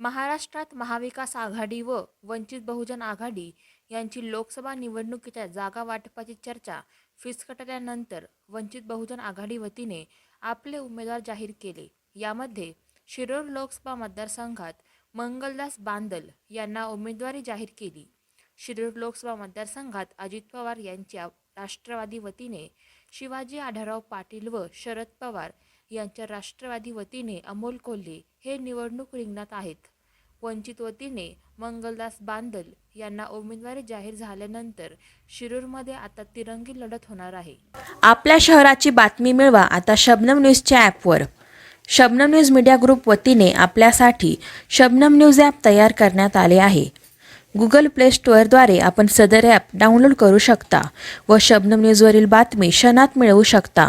महाराष्ट्रात महाविकास आघाडी व वंचित बहुजन आघाडी यांची लोकसभा निवडणुकीच्या जागा वाटपाची चर्चा फिसकटल्यानंतर वंचित बहुजन आघाडी वतीने आपले उमेदवार जाहीर केले. यामध्ये शिरोर लोकसभा मतदारसंघात मंगलदास बांदल यांना उमेदवारी जाहीर केली. शिरूर लोकसभा मतदारसंघात अजित पवार यांच्या राष्ट्रवादी वतीने शिवाजी आढराव पाटील व शरद पवार यांच्या राष्ट्रवादी वतीने अमोल कोल्हे हे निवडणूक रिंगणात आहेत. वंचित वतीने मंगलदास बांदल यांना उमेदवारी जाहीर झाल्यानंतर शिरूरमध्ये आता तिरंगी लढत होणार आहे. आपल्या शहराची बातमी मिळवा आता शबनम न्यूजच्या ॲपवर. शबनम न्यूज मीडिया ग्रुप वतीने आपल्यासाठी शबनम न्यूज ॲप तयार करण्यात आले आहे. गुगल प्ले स्टोअरद्वारे आपण सदर ॲप डाउनलोड करू शकता व शबनम न्यूजवरील बातमी क्षणात मिळवू शकता.